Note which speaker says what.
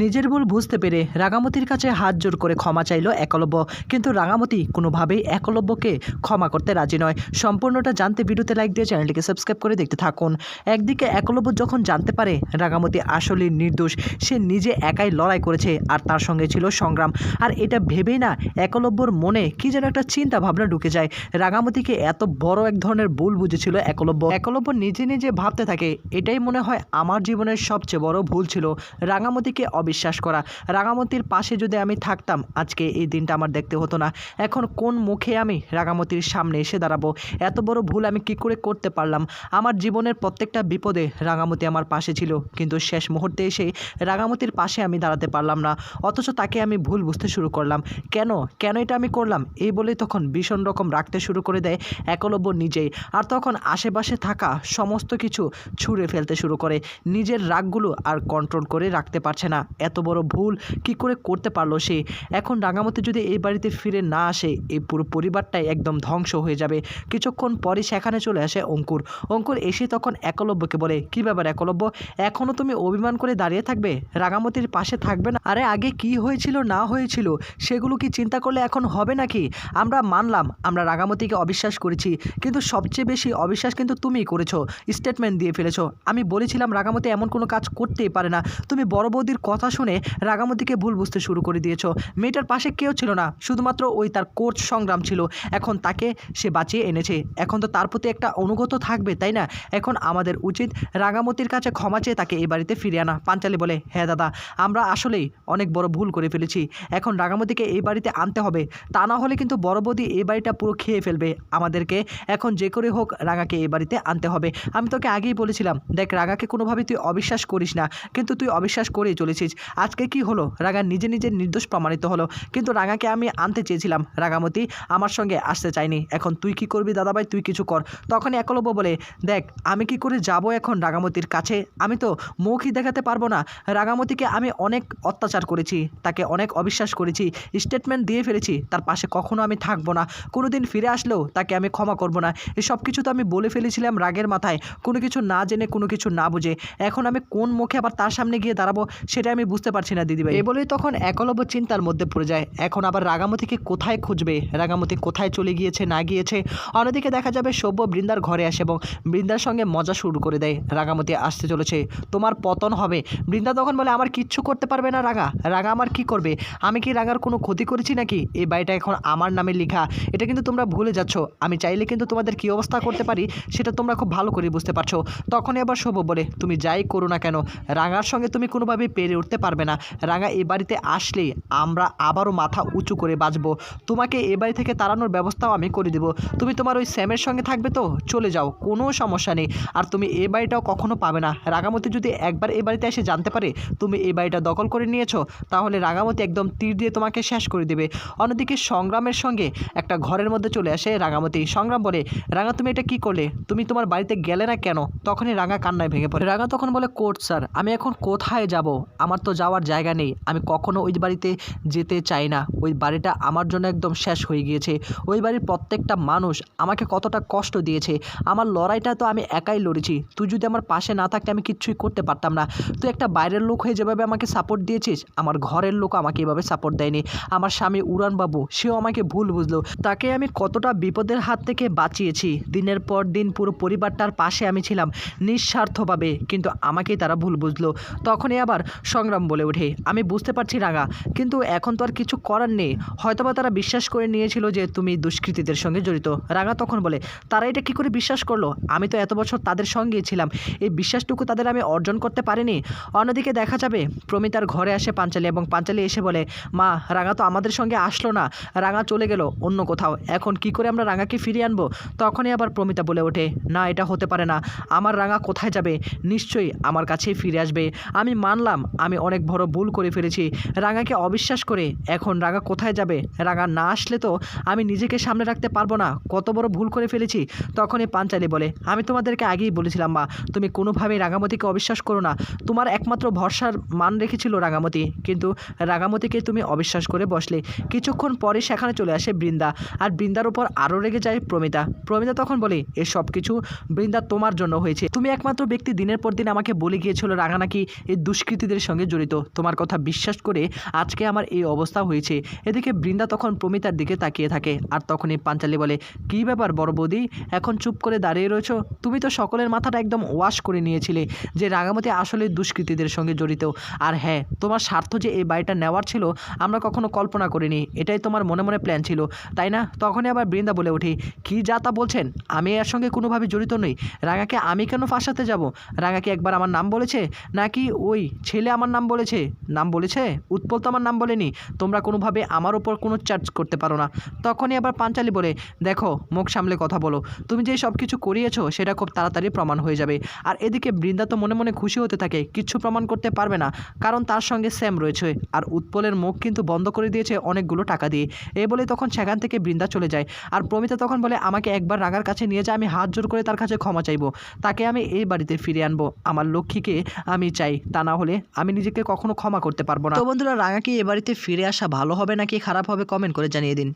Speaker 1: নিজের ভুল বুঝতে পেরে রাঙামতির কাছে হাত জোর করে ক্ষমা চাইল একলব্য। কিন্তু রাঙামতি কোনোভাবেই একলব্যকে ক্ষমা করতে রাজি নয়। সম্পূর্ণটা জানতে ভিডিওতে লাইক দিয়ে চ্যানেলটিকে সাবস্ক্রাইব করে দেখতে থাকুন। একদিকে একলব্য যখন জানতে পারে রাঙামতি আসলে নির্দোষ, সে নিজে একাই লড়াই করেছে আর তার সঙ্গে ছিল সংগ্রাম। আর এটা ভেবেই না একলব্যর মনে কি যেন একটা চিন্তা ভাবনা ঢুকে যায়। রাঙামতিকে এত বড় এক ধরনের ভুল বুঝেছিল একলব্য। একলব্য নিজে নিজে ভাবতে থাকে, এটাই মনে হয় আমার জীবনের সবচেয়ে বড় ভুল ছিল। রাঙামতিকে অবিশ্বাস করা। রাঙামতির পাশে যদি আমি থাকতাম, আজকে এই দিনটা আমার দেখতে হতো না। এখন কোন মুখে আমি রাঙামতির সামনে এসে দাঁড়াবো? এত বড় ভুল আমি কি করে করতে পারলাম? আমার জীবনের প্রত্যেকটা বিপদে রাঙামতি আমার পাশে ছিল, কিন্তু শেষ মুহূর্তে এসে রাঙামতির পাশে আমি দাঁড়াতে পারলাম না। অথচ তাকে আমি ভুল বুঝতে শুরু করলাম। কেন? কেন এটা আমি করলাম? এই বলেই তখন ভীষণ রকম রাখতে শুরু করে দেয় একলব্য নিজেই। আর তখন আশেপাশে থাকা সমস্ত কিছু ছুঁড়ে ফেলতে শুরু করে। নিজের রাগগুলো আর কন্ট্রোল করে রাখতে পারছে না। এত বড় ভুল কি করে করতে পারল সে? এখন রাঙামতি যদি এই বাড়িতে ফিরে না আসে এই পুরো পরিবারটাই একদম ধ্বংস হয়ে যাবে। কিছুক্ষণ পরে সেখানে চলে আসে অঙ্কুর। অঙ্কুর এসে তখন একলব্যকে বলে, কি ব্যাপার একলব্য? এখনও তুমি অভিমান করে দাঁড়িয়ে থাকবে? রাঙামতির পাশে থাকবে না? আরে আগে কি হয়েছিল, না হয়েছিল, সেগুলো কি চিন্তা করলে এখন হবে নাকি? আমরা মানলাম, আমরা রাঙামতিকে অবিশ্বাস করেছি, কিন্তু সবচেয়ে বেশি অবিশ্বাস কিন্তু তুমিই করেছ। স্টেটমেন্ট দিয়ে ফেলেছো। আমি বলেছিলাম রাঙামতি এমন কোনো কাজ করতেই পারে না। তুমি বড় বৌদির কথা শুনে রাঙামতিকে ভুল বুঝতে শুরু করে দিয়েছ। মেয়েটার পাশে কেউ ছিল না, শুধুমাত্র ওই তার কোচ সংগ্রাম ছিল। এখন তাকে সে বাঁচিয়ে এনেছে। এখন তো তার প্রতি একটা অনুগত থাকবে, তাই না? এখন আমাদের উচিত রাঙামতির কাছে ক্ষমা চেয়ে তাকে এই বাড়িতে ফিরিয়ে আনা। পাঞ্চালি বলে হ্যাঁ দাদা, আমরা আসলেই অনেক বড় ভুল করে ফেলেছি। এখন রাঙামতিকে এই বাড়িতে আনতে হবে। তা না হলে কিন্তু বড় বৌদি এই বাড়িটা পুরো খেয়ে ফেলবে। আমাদেরকে এখন যে করে হোক রাঙাকে এই বাড়িতে আনতে হবে। আমি তোকে আগেই বলেছিলাম, দেখ রাঙাকে কোনোভাবে তুই অবিশ্বাস করিস না। কিন্তু তুই অবিশ্বাস করেই চলেছিস। আজকে কি হলো? রাঙা নিজে নিজে নির্দোষ প্রমাণিত হলো। কিন্তু রাঙাকে আমি আনতে চেয়েছিলাম। রাঙামতি আমার সঙ্গে আসতে চাইনি এখন তুই কি করবি দাদাভাই? তুই কিছু কর। তখন একলব্য বলে, দেখ, আমি কি করে যাব এখন রাঙামতির কাছে? আমি তো মুখই দেখাতে পারব না। রাঙামতিকে আমি অনেক অত্যাচার করেছি। তাকে অনেক অবিশ্বাস করেছি। স্টেটমেন্ট দিয়ে ফেলেছি। তার পাশে কখনো আমি থাকব না। কোনো দিন ফিরে আসলেও তাকে আমি ক্ষমা করব না। এসব কিছু তো আমি বলে ফেলেছিলাম রাগের মাথায়। কোনো কিছু না জেনে, কোনো কিছু না বুঝে। এখন আমি কোন মুখে আবার তার সামনে গিয়ে দাঁড়াবো? সেটা আমি বুঝতে পারছি না, দিদিভাই। এ বলেই তখন একলব্য চিন্তার মধ্যে পড়ে যায়। এখন আবার রাগামতিকে কোথায় খুঁজবে? রাগামতি কোথায় চলে গিয়েছে, না গিয়েছে? অন্যদিকে দেখা যাবে সভ্য বৃন্দার ঘরে আসে এবং বৃন্দার সঙ্গে মজা শুরু করে দেয়। রাগামতি আসতে চলেছে। তোমার পতন হবে। বৃন্দা তখন বলে, আমার কিচ্ছু করতে পারবে না রাগা রাগা আমার কি করবে? আমি কি রাগার কোনো ক্ষতি করেছি নাকি? এই বাড়িটা এখন আমার নামে লেখা। এটা কিন্তু তোমরা ভুলে যাচ্ছ। আমি চাইলে কিন্তু তোমাদের কি অবস্থা করতে পারি, সেটা তোমরা খুব ভালো করে বুঝতে পারছ। তখনই আবার শোভ বলে, তুমি যাই করো না কেন? রাঙার সঙ্গে তুমি কোনোভাবে পেরে উঠতে পারবে না। রাঙা এই বাড়িতে আসলে আমরা আবারও মাথা উঁচু করে বাঁচবো তোমাকে এ বাড়ি থেকে তাড়ানোর ব্যবস্থাও আমি করে দেবো। তুমি তোমার ওই স্যামের সঙ্গে থাকবে তো? চলে যাও, কোনো সমস্যা নেই। আর তুমি এ বাড়িটাও কখনো পাবে না। রাঙামতি যদি একবার এ বাড়িতে এসে জানতে পারে, তুমি এই বাড়িটা দখল করে নিয়েছো, তাহলে রাগামতি একদম তীর দিয়ে তোমাকে শেষ করে দেবে। অন্যদিকে সংগ্রামের সঙ্গে একটা ঘরের মধ্যে চলে আসে রাঙামতি। সংগ্রাম বলে, রাঙা, তুমি এটা কি করলে? তুমি তোমার বাড়িতে গেলে না কেন? তখনই রাঙা কান্নায় ভেঙে পড়ে। রাঙা তখন বলে, কোর্ট, স্যার, আমি এখন কোথায় যাব? আমার তো যাওয়ার জায়গা নেই। আমি কখনও ওই বাড়িতে যেতে চাই না। ওই বাড়িটা আমার জন্য একদম শেষ হয়ে গিয়েছে। ওই বাড়ির প্রত্যেকটা মানুষ আমাকে কতটা কষ্ট দিয়েছে। আমার লড়াইটা তো আমি একাই লড়েছি। তুই যদি আমার পাশে না থাকতে আমি কিচ্ছুই করতে পারতাম না। তুই একটা বাইরের লোক হয়ে যেভাবে আমাকে সাপোর্ট দিয়েছিস, আমার ঘরের লোক আমাকে এভাবে সাপোর্ট দেয়নি। আমার স্বামী উড়ানবাবু, সেও আমাকে ভুল বুঝলো। তাকে আমি কতটা বিপদের হাত থেকে বাঁচিয়েছি। দিনের পর দিন পুরো পরিবারটার পাশে আমি ছিলাম, নিঃস্বার্থভাবে। কিন্তু আমাকেই তারা ভুল বুঝলো। তখনই আবার সংগ্রাম বলে ওঠে। আমি বুঝতে পারছি রাঙা, কিন্তু এখন তো আর কিছু করার নেই। হয়তোবা তারা বিশ্বাস করে নিয়েছিল যে তুমি দুষ্কৃতীদের সঙ্গে জড়িত। রাঙা তখন বলে, তারা এটা কি করে বিশ্বাস করল? আমি তো এত বছর তাদের সঙ্গেই ছিলাম। এই বিশ্বাসটুকু তাদের আমি অর্জন করতে পারিনি। অন্যদিকে দেখা যাবে প্রমিতার ঘরে আসে পাঞ্চালি এবং পাঞ্চালি এসে বলে, মা, রাঙা তো আমাদের সঙ্গে আসলো না। রাঙা চলে গেল অন্য কোথাও। এখন কি করে আমরা রাঙাকে ফিরিয়ে আনব? তখনই আবার প্রমিতা বলে ওঠে, না, এটা হতে পারে না। আমার রাঙা কোথায় যাবে? নিশ্চয়ই আমার কাছেই ফিরে আসবে। আমি মানলাম, আমি অনেক বড় ভুল করে ফেলেছি। রাঙাকে অবিশ্বাস করে, এখন রাঙা কোথায় যাবে? রাঙা না আসলে তো আমি নিজেকে সামনে রাখতে পারব না। কত বড় ভুল করে ফেলেছি। তখনই পাঞ্চালি বলে, আমি তোমাদেরকে আগেই বলেছিলাম মা, তুমি কোনোভাবেই রাঙামতিকে অবিশ্বাস করো না। তোমার একমাত্র ভরসার মান রেখেছিল রাঙামতি। কিন্তু রাঙামতিকে তুমি অবিশ্বাস করে বসলে। কিছুক্ষণ পরে সেখানে চলে আসে বৃন্দা। আর বৃন্দার উপর আরও রেগে যায় প্রমিতা। প্রমিতা তখন বলে, এ সব কিছু বৃন্দা তোমার জন্য হয়েছে। তুমি একমাত্র ব্যক্তি দিনের পর দিন আমাকে বলে গিয়েছিল রাঙা নাকি এই দুষ্কৃতীদের সঙ্গে জড়িত। তোমার কথা বিশ্বাস করে আজকে আমার এই অবস্থা হয়েছে। এদিকে বৃন্দা তখন প্রমিতার দিকে তাকিয়ে থাকে আর তখনই পাঞ্চালি বলে, কী ব্যাপার বড় বৌদি? এখন চুপ করে দাঁড়িয়ে রয়েছো? তুমি তো সকলের মাথাটা একদম ওয়াশ করে নিয়েছিলে যে রাঙামতি আসলে দুষ্কৃতীদের সঙ্গে জড়িত। আর হ্যাঁ তোমার স্বার্থ যে এই বাড়িটা নেওয়ার ছিল, আমরা কখনো কল্পনা করিনি। এটাই তোমার মনে মনে প্ল্যান ছিল, তাই না? তখনই আবার বৃন্দা বলে ওঠে, কী যা তা বলছেন? আমি এর সঙ্গে কোনোভাবে জড়িত নই। রাঙাকে আমি কেন ফাঁসাতে যাব? রাঙাকে একবার আমার নাম বলেছে? নাকি ওই ছেলে আমার নাম বলেছে? নাম বলেছে? উৎপল তো আমার নাম বলেনি। তোমরা কোনোভাবে আমার ওপর কোনো চার্জ করতে পারো না। তখনই আবার পাঞ্চালি বলে, দেখো, মুখ সামলে কথা বলো। তুমি যে সব কিছু করিয়েছো, সেটা খুব তাড়াতাড়ি প্রমাণ হয়ে যাবে। আর এদিকে বৃন্দা তো মনে মনে খুশি হতে থাকে কিচ্ছু প্রমাণ করতে পারবে না, কারণ তার সঙ্গে স্যাম রয়েছে। আর উৎপলের মুখ কিন্তু বন্ধ করে দিয়েছে অনেকগুলো টাকা দিয়ে। এ বলে তখন সেখান থেকে বৃন্দা চলে যায়। আর প্রমিতা তখন বলে, আমাকে একবার রাগার কাছে নিয়ে যায় আমি হাত জোর করে তার কাছে ক্ষমা চাইব। তাকে আমি এই বাড়িতে ফিরে আনব। আমার লক্ষ্মীকে আমি চাই। তা না হলে আমি নিজেকে কখনো ক্ষমা করতে পারব না। তো বন্ধুরা, রাঙাকে এ বাড়িতে ফিরে আসা ভালো হবে নাকি খারাপ হবে কমেন্ট করে জানিয়ে দিন।